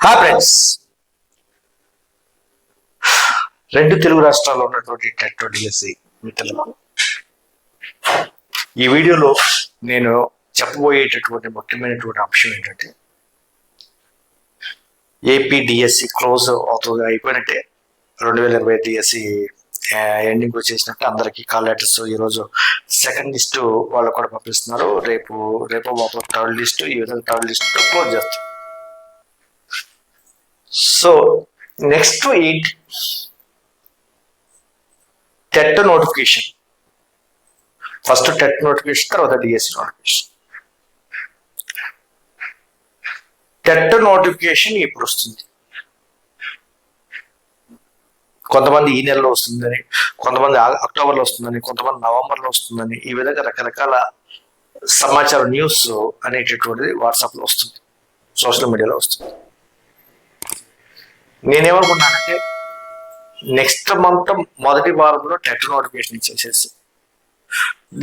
హా ఫ్రెండ్స్ రెండు తెలుగు రాష్ట్రాల్లో ఉన్నటువంటి టెట్ డిఎస్సి మిత్రులకు ఈ వీడియోలో నేను చెప్పబోయేటటువంటి ముఖ్యమైనటువంటి అంశం ఏంటంటే ఏపీ డిఎస్సి క్లోజ్ అవుతుంది అయిపోయినట్టే రెండు వేల ఇరవై డిఎస్సి ఎండింగ్ వచ్చేసినట్టు అందరికీ కాల్ లెటర్స్ ఈరోజు సెకండ్ లిస్టు వాళ్ళు కూడా పంపిస్తున్నారు. రేపు రేపు మాపు థర్డ్ లిస్టు ఈ విధంగా థర్డ్ లిస్టు క్లోజ్ చేస్తారు. So next eight TET notification first TET notification తర్వాత డిఎస్సి నోటిఫికేషన్ టెట్ నోటిఫికేషన్ ఇప్పుడు వస్తుంది. కొంతమంది ఈ నెలలో వస్తుందని కొంతమంది అక్టోబర్లో వస్తుందని కొంతమంది నవంబర్లో వస్తుందని ఈ విధంగా రకరకాల సమాచారం న్యూస్ అనేటటువంటిది వాట్సాప్లో వస్తుంది. సోషల్ మీడియాలో వస్తుంది. నేనేమనుకున్నానంటే నెక్స్ట్ మంత్ మొదటి వారంలో టెట్ నోటిఫికేషన్ ఇచ్చేసేసి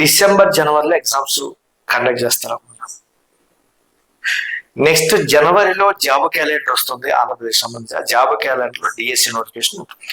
డిసెంబర్ జనవరిలో ఎగ్జామ్స్ కండక్ట్ చేస్తారనుకున్నాను. నెక్స్ట్ జనవరిలో జాబ్ క్యాలెండర్ వస్తుంది ఆంధ్రప్రదేశ్ సంబంధించిన జాబ్ క్యాలెంటర్లో డిఎస్సి నోటిఫికేషన్ ఉంటుంది.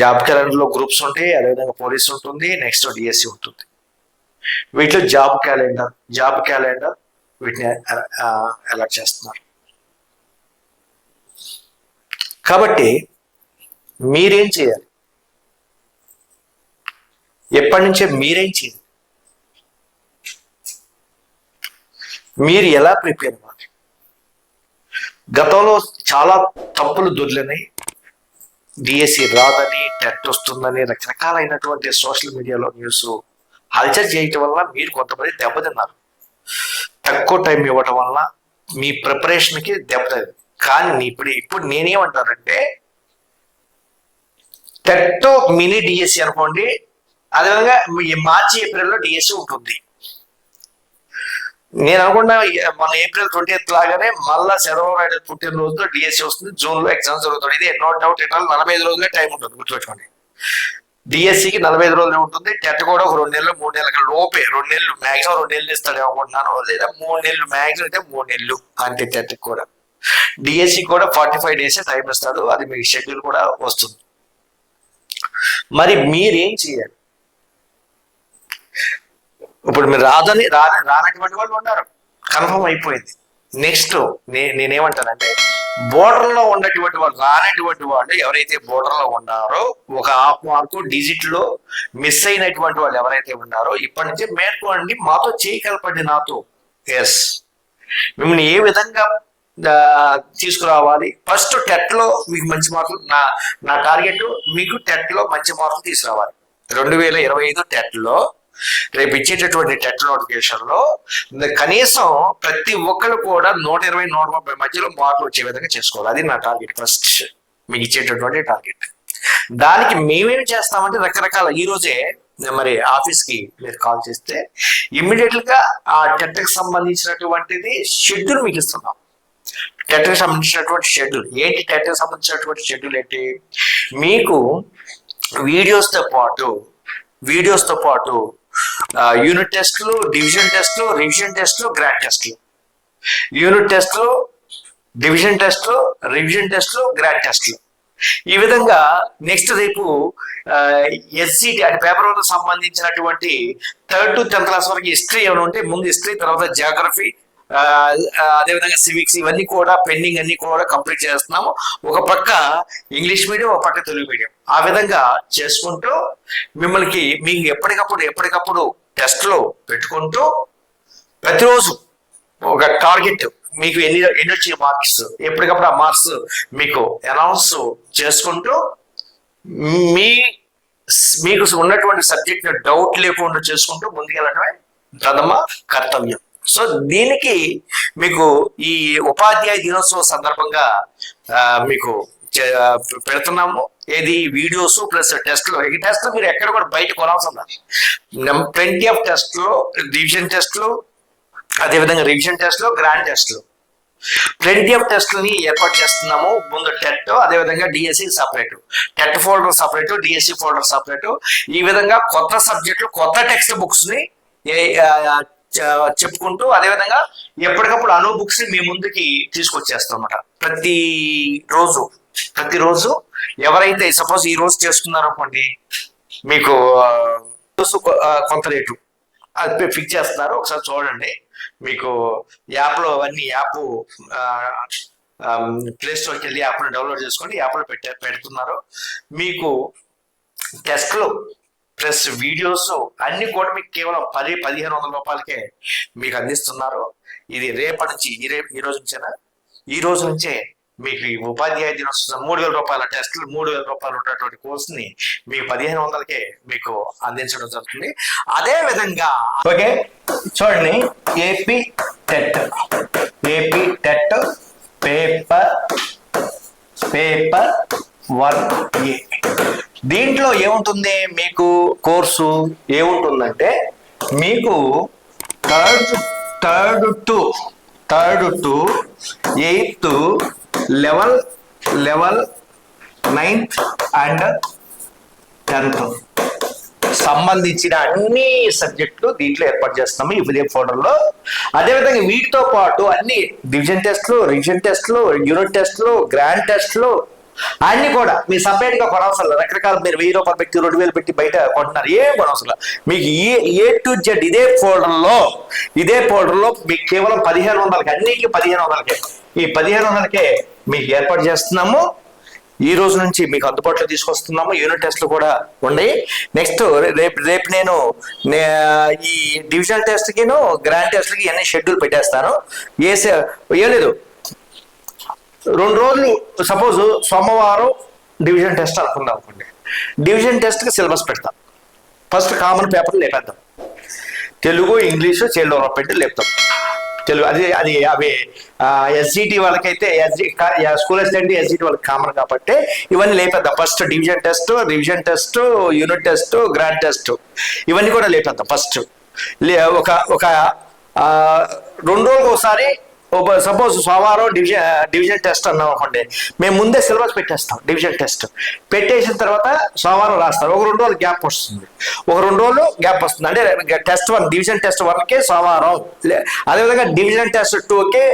జాబ్ క్యాలెండర్లో గ్రూప్స్ ఉంటాయి అదేవిధంగా పోలీస్ ఉంటుంది నెక్స్ట్ డిఎస్సి ఉంటుంది. వీటిలో జాబ్ క్యాలెండర్ జాబ్ క్యాలెండర్ వీటిని అలర్ట్ చేస్తున్నారు. కాబట్టి మీరేం చేయాలి? ఎప్పటి నుంచే మీరేం చేయాలి? మీరు ఎలా ప్రిపేర్ అవ్వాలి? గతంలో చాలా తప్పులు దొర్లినాయి డిఎస్సి రాదని టెట్ వస్తుందని రకరకాలైనటువంటి సోషల్ మీడియాలో న్యూస్ హల్చర్ చేయటం వల్ల మీరు కొంతమంది దెబ్బతిన్నారు. తక్కువ టైం ఇవ్వటం వల్ల మీ ప్రిపరేషన్కి దెబ్బతింది కానీ ఇప్పుడు ఇప్పుడు నేనేమంటానంటే టెట్ మినీ డిఎస్సి అనుకోండి అదేవిధంగా ఈ మార్చి ఏప్రిల్లో డిఎస్సి ఉంటుంది. నేను అనుకున్నా మన ఏప్రిల్ ట్వంటీ ఎయిత్ లాగానే మళ్ళా చంద్రబాబు నాయుడు పుట్టినరోజులో డిఎస్సి వస్తుంది జూన్లో ఎగ్జామ్స్ జరుగుతుంది. ఇది నో డౌట్ ఎట్ నలభై ఐదు రోజులే టైం ఉంటుంది గుర్తుపెట్టుకోండి. డిఎస్సికి నలభై ఐదు రోజులు ఉంటుంది టెట్ కూడా ఒక రెండు నెలలు మూడు నెలల లోపే రెండు నెలలు మాక్సిమం రెండు నెలలు ఇస్తాడు అనుకుంటున్నాను లేదా మూడు నెలలు మాక్సిమం అయితే మూడు నెలలు అంతే టెట్ కూడా. డిఎస్సి కూడా ఫార్టీ ఫైవ్ డేస్ టైం ఇస్తాడు. అది మీకు షెడ్యూల్ కూడా వస్తుంది. మరి మీరేం చేయాలి? ఇప్పుడు మీరు రాదని రాని రానటువంటి వాళ్ళు ఉన్నారు. కన్ఫర్మ్ అయిపోయింది. నెక్స్ట్ నే నేనేమంటానంటే బోర్డర్లో ఉన్నటువంటి వాళ్ళు రానటువంటి వాళ్ళు ఎవరైతే బోర్డర్లో ఉన్నారో ఒక హాఫ్ మార్కు డిజిట్లో మిస్ అయినటువంటి వాళ్ళు ఎవరైతే ఉన్నారో ఇప్పటి నుంచి మేల్కోండి. మాతో చేయగలపండి నాతో. ఎస్ మిమ్మల్ని ఏ విధంగా తీసుకురావాలి. ఫస్ట్ టెట్లో మీకు మంచి మార్కులు నా నా టార్గెట్ మీకు టెట్లో మంచి మార్కులు తీసుకురావాలి. రెండు వేల ఇరవై ఐదు టెట్లో రేపు ఇచ్చేటటువంటి టెట్ నోటిఫికేషన్లో కనీసం ప్రతి ఒక్కరు కూడా నూట ఇరవై నూట ముప్పై మధ్యలో మార్కులు వచ్చే విధంగా చేసుకోవాలి. అది నా టార్గెట్ ఫస్ట్ మీకు ఇచ్చేటటువంటి టార్గెట్ దానికి మేమేం చేస్తామంటే రకరకాల ఈ రోజే మరి ఆఫీస్కి మీరు కాల్ చేస్తే ఇమ్మీడియట్గా ఆ టెట్కి సంబంధించినటువంటిది షెడ్యూల్ మీకు ఇస్తున్నాం. టెట్ సంబంధించినటువంటి షెడ్యూల్ ఏంటి టెట్ సంబంధించినటువంటి షెడ్యూల్ ఏంటి? మీకు వీడియోస్తో పాటు వీడియోస్తో పాటు యూనిట్ టెస్ట్లు డివిజన్ టెస్ట్లు రివిజన్ టెస్ట్లు గ్రాండ్ టెస్ట్లు యూనిట్ టెస్ట్లు డివిజన్ టెస్ట్లు రివిజన్ టెస్ట్లు గ్రాండ్ టెస్ట్లు ఈ విధంగా నెక్స్ట్ రేపు ఎస్సీటీ అంటే పేపర్ వన్ సంబంధించినటువంటి థర్డ్ టు టెన్త్ క్లాస్ వరకు హిస్టరీ ఏమైనా ఉంటే ముందు హిస్టరీ తర్వాత జాగ్రఫీ అదేవిధంగా సివిక్స్ ఇవన్నీ కూడా పెండింగ్ అన్ని కూడా కంప్లీట్ చేస్తున్నాము. ఒక పక్క ఇంగ్లీష్ మీడియం ఒక పక్క తెలుగు మీడియం ఆ విధంగా చేసుకుంటూ మిమ్మల్ని మీకు ఎప్పటికప్పుడు ఎప్పటికప్పుడు టెస్ట్లో పెట్టుకుంటూ ప్రతిరోజు ఒక టార్గెట్ మీకు ఎన్ని ఎన్ని వచ్చిన మార్క్స్ ఎప్పటికప్పుడు ఆ మార్క్స్ మీకు అనౌన్స్ చేసుకుంటూ మీ మీకు ఉన్నటువంటి సబ్జెక్ట్ డౌట్ లేకుండా చేసుకుంటూ ముందుకెళ్ళడమే ప్రథమ కర్తవ్యం. సో దీనికి మీకు ఈ ఉపాధ్యాయ దినోత్సవం సందర్భంగా మీకు పెడుతున్నాము. ఏది? వీడియోస్ ప్లస్ టెస్ట్లు. ఈ టెస్ట్ మీరు ఎక్కడ కూడా బయట కొనాల్సిన ట్వంటీ ఆఫ్ టెస్ట్లు డివిజన్ టెస్ట్లు అదేవిధంగా రివిజన్ టెస్ట్లు గ్రాండ్ టెస్ట్లు ప్లెంటీ ఆఫ్ టెస్ట్లని ఏర్పాటు చేస్తున్నాము. ముందు టెట్ అదేవిధంగా DSC separate TET folder separate DSC folder separate ఈ విధంగా కొత్త సబ్జెక్టులు కొత్త టెక్స్ట్ బుక్స్ని ఏ- చెప్పుకుంటూ అదేవిధంగా ఎప్పటికప్పుడు అను బుక్స్ని మీ ముందుకి తీసుకొచ్చేస్తాం అనమాట ప్రతి రోజు ప్రతిరోజు ఎవరైతే సపోజ్ ఈ రోజు చేస్తున్నారో అనుకోండి మీకు కొంత రేటు. అది ఫిక్స్ చేస్తున్నారు ఒకసారి చూడండి. మీకు యాప్లో అవన్నీ యాప్ ప్లే స్టోర్కి వెళ్ళి యాప్ను డౌన్లోడ్ చేసుకోండి యాప్లో పెట్టే పెడుతున్నారు. మీకు టెస్ట్లు ప్లస్ వీడియోస్ అన్ని కూడా మీకు కేవలం పది పదిహేను వందల రూపాయలకే మీకు అందిస్తున్నారు. ఇది రేపటి నుంచి ఈ రేపు ఈ రోజు నుంచేనా? ఈ రోజు నుంచే మీకు ఈ ఉపాధ్యాయ దినోత్సవం మూడు వేల రూపాయల టెస్టులు మూడు వేల రూపాయలు ఉన్నటువంటి కోర్సుని మీకు పదిహేను వందలకే మీకు అందించడం జరుగుతుంది. అదే విధంగా ఓకే చూడండి. AP TET AP TET paper paper one A. దీంట్లో ఏముంటుంది? మీకు కోర్సు ఏముంటుందంటే మీకు third third to third to eighth level level ninth and tenth. సంబంధించిన అన్ని సబ్జెక్టులు దీంట్లో ఏర్పాటు చేస్తున్నాము ఈ ఇదే ఫోల్డర్లో అదేవిధంగా వీటితో పాటు అన్ని డివిజన్ టెస్ట్లు రివిజన్ టెస్ట్లు యూనిట్ టెస్ట్లు గ్రాండ్ టెస్ట్లు అన్ని కూడా మీ సపరేట్గా కొనవసరం రకరకాల మీరు వెయ్యి రూపాయలు పెట్టి రెండు వేలు పెట్టి బయట కొంటున్నారు. ఏం కొనవసరం మీకు ఏ ఏ టు జెడ్ ఇదే ఫోల్డర్ ఇదే ఫోల్డర్ మీకు కేవలం పదిహేను వందలకి అన్నికి పదిహేను వందలకే. ఈ పదిహేను వందలకే మీకు ఏర్పాటు చేస్తున్నాము. ఈ రోజు నుంచి మీకు అందుబాటులో తీసుకొస్తున్నాము. యూనిట్ టెస్ట్లు కూడా ఉన్నాయి. నెక్స్ట్ రేపు రేపు నేను ఈ డివిజనల్ టెస్ట్కి గ్రాండ్ టెస్ట్కి అన్ని షెడ్యూల్ పెట్టేస్తాను. ఏ ఏం లేదు. రెండు రోజులు సపోజ్ సోమవారం డివిజన్ టెస్ట్ అనుకుందాం అనుకోండి. డివిజన్ టెస్ట్కి సిలబస్ పెడతాం. ఫస్ట్ కామన్ పేపర్ లేపేద్దాం. తెలుగు ఇంగ్లీషు చైల్డ్ డెవలప్మెంట్ లేపుతాం. తెలుగు అది అది అవి ఎస్జిటి వాళ్ళకైతే ఎస్జి స్కూల్ అసిస్టెంట్ ఎస్జిటి వాళ్ళకి కామన్ కాబట్టి ఇవన్నీ లేపేద్దాం. First division test revision test unit test grand test ఇవన్నీ కూడా లేపేద్దాం ఫస్ట్ లే ఒక ఒక రెండు రోజులకు ఒకసారి సపోజ్ సోమవారం డివిజన్ డివిజన్ టెస్ట్ అన్నాం అనుకోండి మేము ముందే సిలబస్ పెట్టేస్తాం డివిజన్ టెస్ట్ పెట్టేసిన తర్వాత సోమవారం రాస్తారు. ఒక రెండు రోజులు గ్యాప్ వస్తుంది. ఒక రెండు రోజులు గ్యాప్ వస్తుంది. అంటే టెస్ట్ వన్ డివిజన్ టెస్ట్ వన్కి సోమవారం. అదేవిధంగా డివిజన్ టెస్ట్ టూకి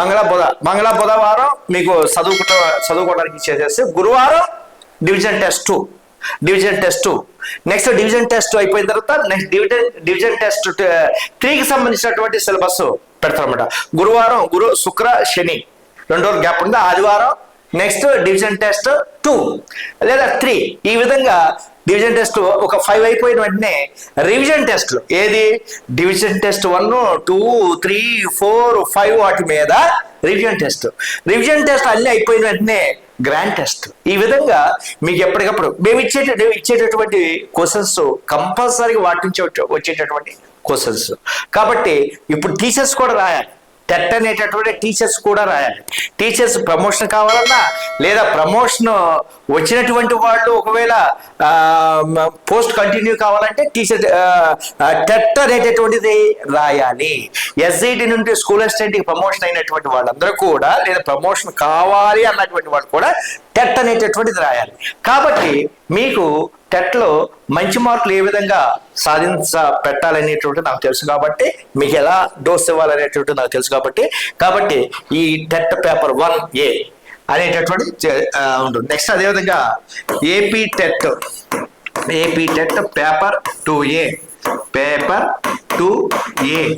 మంగళ బుధ మంగళ బుధవారం మీకు చదువుకుంట చదువుకోవడానికి చేసేసి గురువారం division test two division test two next division test అయిపోయిన తర్వాత నెక్స్ట్ డివిజన్ డివిజన్ టెస్ట్ త్రీకి సంబంధించినటువంటి సిలబస్ పెడతారన్నమాట గురువారం గురు శుక్ర శని రెండు రోజులు గ్యాప్ ఉంది? ఆదివారం. నెక్స్ట్ డివిజన్ టెస్ట్ టూ లేదా త్రీ ఈ విధంగా డివిజన్ టెస్ట్ ఒక ఫైవ్ అయిపోయిన వెంటనే రివిజన్ టెస్ట్లు ఏది? Division test one two three four five వాటి మీద రివిజన్ టెస్ట్ రివిజన్ టెస్ట్ అన్ని అయిపోయిన వెంటనే గ్రాండ్ టెస్ట్ ఈ విధంగా మీకు ఎప్పటికప్పుడు మేము ఇచ్చే ఇచ్చేటటువంటి క్వశ్చన్స్ కంపల్సరీగా వాటి నుంచి వచ్చేటటువంటి క్వశ్చన్స్ కాబట్టి ఇప్పుడు టీచర్స్ కూడా రాయాలి. టెట్ అనేటటువంటి టీచర్స్ కూడా రాయాలి. టీచర్స్ ప్రమోషన్ కావాలన్నా లేదా ప్రమోషన్ వచ్చినటువంటి వాళ్ళు ఒకవేళ పోస్ట్ కంటిన్యూ కావాలంటే టీచర్ టెట్ అనేటటువంటిది రాయాలి. ఎస్ఐటి నుండి స్కూల్ అసిస్టెంట్కి ప్రమోషన్ అయినటువంటి వాళ్ళందరూ కూడా లేదా ప్రమోషన్ కావాలి అన్నటువంటి వాళ్ళు కూడా టెట్ అనేటటువంటిది రాయాలి. కాబట్టి మీకు టెట్లో మంచి మార్కులు ఏ విధంగా సాధించ పెట్టాలనేటువంటి నాకు తెలుసు కాబట్టి మీకు ఎలా డోస్ ఇవ్వాలనేటువంటి నాకు తెలుసు కాబట్టి కాబట్టి ఈ టెట్ పేపర్ వన్ ఏ అనేటటువంటి చే- ఉంటుంది. నెక్స్ట్ అదేవిధంగా AP TET AP TET paper two A paper two A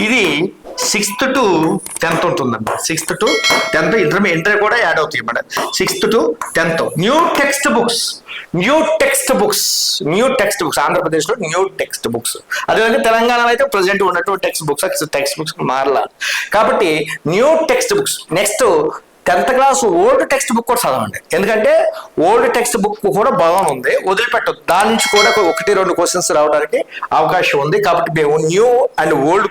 ఇది సిక్స్త్ టు టెన్త్ ఉంటుందండి. Sixth to tenth inter inter కూడా యాడ్ అవుతాయి అన్నమాట. Sixth to tenth new text books new text books new text books ఆంధ్రప్రదేశ్లో new text books అదేవిధంగా తెలంగాణలో అయితే present ఉన్నటువంటి టెక్స్ట్ బుక్స్ టెక్స్ట్ బుక్స్ మారలా. కాబట్టి new text books next tenth class old text book కూడా చదవండి. ఎందుకంటే ఓల్డ్ టెక్స్ట్ బుక్ కూడా బాగానే ఉంది. వదిలిపెట్టదు దాని నుంచి కూడా ఒకటి రెండు క్వశ్చన్స్ రావడానికి అవకాశం ఉంది. కాబట్టి మేము న్యూ అండ్ ఓల్డ్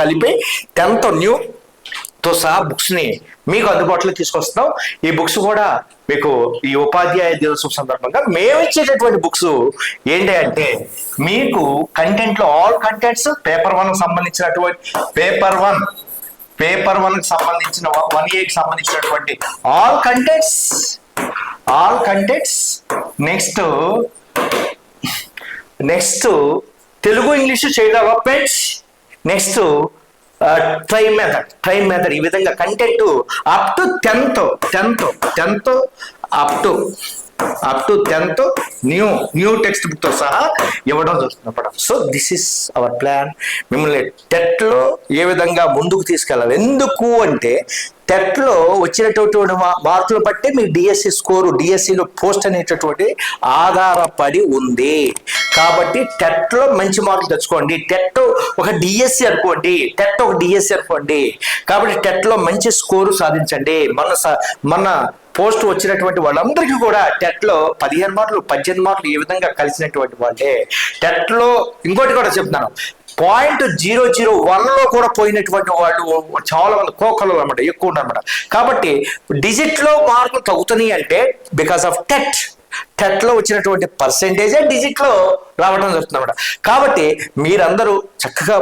కలిపి టెన్త్ న్యూ తో సహా బుక్స్ని మీకు అందుబాటులో తీసుకొస్తున్నాం. ఈ బుక్స్ కూడా మీకు ఈ ఉపాధ్యాయ దినోత్సవం సందర్భంగా మేము ఇచ్చేటటువంటి బుక్స్ ఏంటి అంటే మీకు కంటెంట్లో ఆల్ కంటెంట్స్ పేపర్ వన్ సంబంధించినటువంటి పేపర్ వన్ పేపర్ వన్కి సంబంధించిన వన్కి సంబంధించినటువంటి all contents all contents. Next next Telugu English చేయడం pets next try method try method ఈ విధంగా content up to tenth tenth tenth up to up to tenth new new text బుక్తో సహా ఇవ్వడం చూస్తున్నప్పుడు so this is our plan మిమ్మల్ని టెట్లో ఏ విధంగా ముందుకు తీసుకెళ్ళాలి? ఎందుకు అంటే టెట్లో వచ్చినటువంటి మార్కులు బట్టి మీ డిఎస్సి స్కోరు డిఎస్సిలో పోస్ట్ అనేటటువంటి ఆధారపడి ఉంది. కాబట్టి టెట్లో మంచి మార్కులు తెచ్చుకోండి. టెట్ ఒక డిఎస్సి అనుకోండి. టెట్ ఒక డిఎస్సి అనుకోండి. కాబట్టి టెట్లో మంచి స్కోరు సాధించండి. మన మన పోస్ట్ వచ్చినటువంటి వాళ్ళందరికీ కూడా టెట్లో పదిహేను మార్కులు పద్దెనిమిది మార్కులు ఈ విధంగా కలిసినటువంటి వాళ్ళే. టెట్లో ఇంకోటి కూడా చెప్తున్నాను. పాయింట్ జీరో జీరో వన్లో కూడా పోయినటువంటి వాళ్ళు చాలా మంది కోకలు అనమాట ఎక్కువ ఉన్నారన్నమాట కాబట్టి డిజిట్లో మార్కులు తగ్గుతున్నాయి అంటే బికాస్ ఆఫ్ టెట్. టెట్లో వచ్చినటువంటి పర్సెంటేజే డిజిట్లో రావడం జరుగుతుంది కాబట్టి మీరందరూ చక్కగా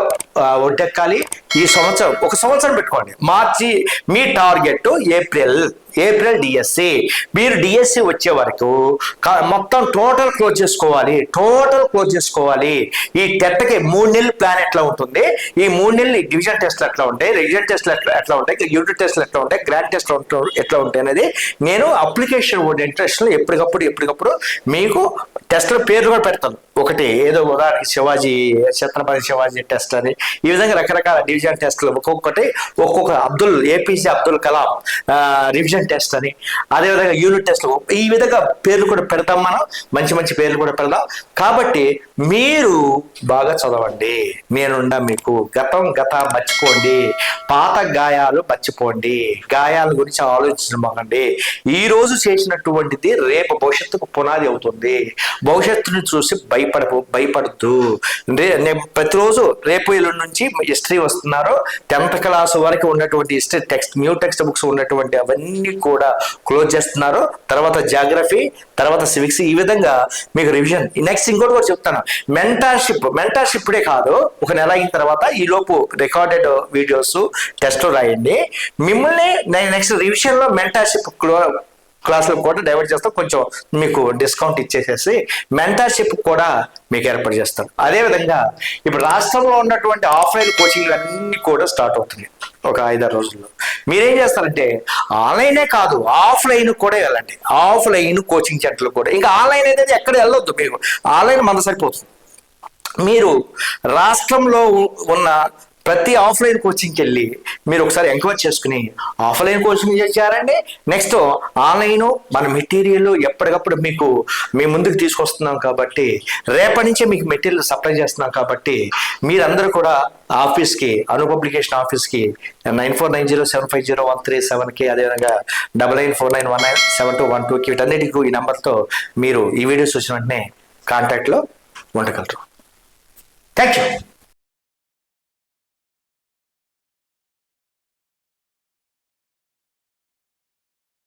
ఒడ్డెక్కాలి. ఈ సంవత్సరం ఒక సంవత్సరం పెట్టుకోండి. మార్చి మీ టార్గెట్ ఏప్రిల్ ఏప్రిల్ డిఎస్సి మీరు డిఎస్సి వచ్చే వరకు మొత్తం టోటల్ క్లోజ్ చేసుకోవాలి. టోటల్ క్లోజ్ చేసుకోవాలి. ఈ టెట్కి మూడు నెలలు ప్లాన్ ఎట్లా ఉంటుంది? ఈ మూడు నెలలు డివిజన్ టెస్ట్లు ఎట్లా ఉంటాయి? రివిజన్ టెస్ట్లు ఎట్లా ఎట్లా ఉంటాయి? యూనిట్ టెస్ట్లు ఎట్లా ఉంటాయి? గ్రాండ్ టెస్ట్ ఎట్లా ఉంటాయి? అనేది నేను అప్లికేషన్ ఇంట్రెస్ట్ ఎప్పటికప్పుడు ఎప్పటికప్పుడు మీకు టెస్ట్ల పేర్లు కూడా పెడతాను ఒకటి ఏదో ఉదాహరణకి శివాజీ ఛత్రపతి శివాజీ టెస్ట్ అని. ఈ విధంగా రకరకాల డివిజన్ టెస్ట్లు ఒక్కొక్కటి ఒక్కొక్క Abdul APJ Abdul Kalam revision test అని. అదేవిధంగా యూనిట్ టెస్ట్లు ఈ విధంగా పేర్లు కూడా పెడతాం మనం. మంచి మంచి పేర్లు కూడా పెడదాం. కాబట్టి మీరు బాగా చదవండి. నేనుండా మీకు గతం గత మర్చిపోండి. పాత గాయాలు మర్చిపోండి. గాయాల గురించి ఆలోచించమండి ఈ రోజు చేసినటువంటిది రేపు భవిష్యత్తుకు పునాది అవుతుంది. భవిష్యత్తుని చూసి భయపడ భయపడద్దు. ప్రతిరోజు రేపు ఎల్లుండి నుంచి హిస్టరీ వస్తున్నారు. టెన్త్ క్లాస్ వరకు ఉన్నటువంటి history text new text books ఉన్నటువంటి అవన్నీ కూడా క్లోజ్ చేస్తున్నారు. తర్వాత జాగ్రఫీ తర్వాత సివిక్స్ ఈ విధంగా మీకు రివిజన్. నెక్స్ట్ ఇంకోటి కూడా చెప్తాను. మెంటార్షిప్ మెంటార్షిప్ ఇప్పుడే కాదు. ఒక నెల అయిన తర్వాత ఈ లోపు రికార్డెడ్ వీడియోస్ టెస్ట్ రాయండి. మిమ్మల్ని నెక్స్ట్ రివిజన్లో మెంటార్షిప్ క్లాసులు కూడా డైవర్ట్ చేస్తాం. కొంచెం మీకు డిస్కౌంట్ ఇచ్చేసేసి మెంటర్షిప్ కూడా మీకు ఏర్పాటు చేస్తాం. అదేవిధంగా ఇప్పుడు రాష్ట్రంలో ఉన్నటువంటి ఆఫ్లైన్ కోచింగ్లు అన్ని కూడా స్టార్ట్ అవుతున్నాయి. ఒక ఐదారు రోజుల్లో. మీరేం చేస్తారంటే ఆన్లైనే కాదు ఆఫ్లైన్ కూడా వెళ్ళండి. ఆఫ్లైన్ కోచింగ్ సెంటర్లు కూడా. ఇంకా ఆన్లైన్ అనేది ఎక్కడ వెళ్ళొద్దు మీకు ఆన్లైన్ మన సరిపోతుంది. మీరు రాష్ట్రంలో ఉన్న ప్రతి ఆఫ్లైన్ కోచింగ్కి వెళ్ళి మీరు ఒకసారి ఎంక్వైరీ చేసుకుని ఆఫ్లైన్ కోచింగ్ చేశారండి. నెక్స్ట్ ఆన్లైన్ మన మెటీరియల్ ఎప్పటికప్పుడు మీకు మీ ముందుకు తీసుకొస్తున్నాం కాబట్టి రేపటి నుంచే మీకు మెటీరియల్ సప్లై చేస్తున్నాం కాబట్టి మీరందరూ కూడా ఆఫీస్కి అను పబ్లికేషన్ ఆఫీస్కి nine four nine zero seven five zero one three సెవెన్కి అదేవిధంగా double nine four nine one nine seven two one టూకి వీటన్నిటికీ ఈ నెంబర్తో మీరు ఈ వీడియోస్ చూసిన వెంటనే కాంటాక్ట్లో ఉండగలరు. Thank you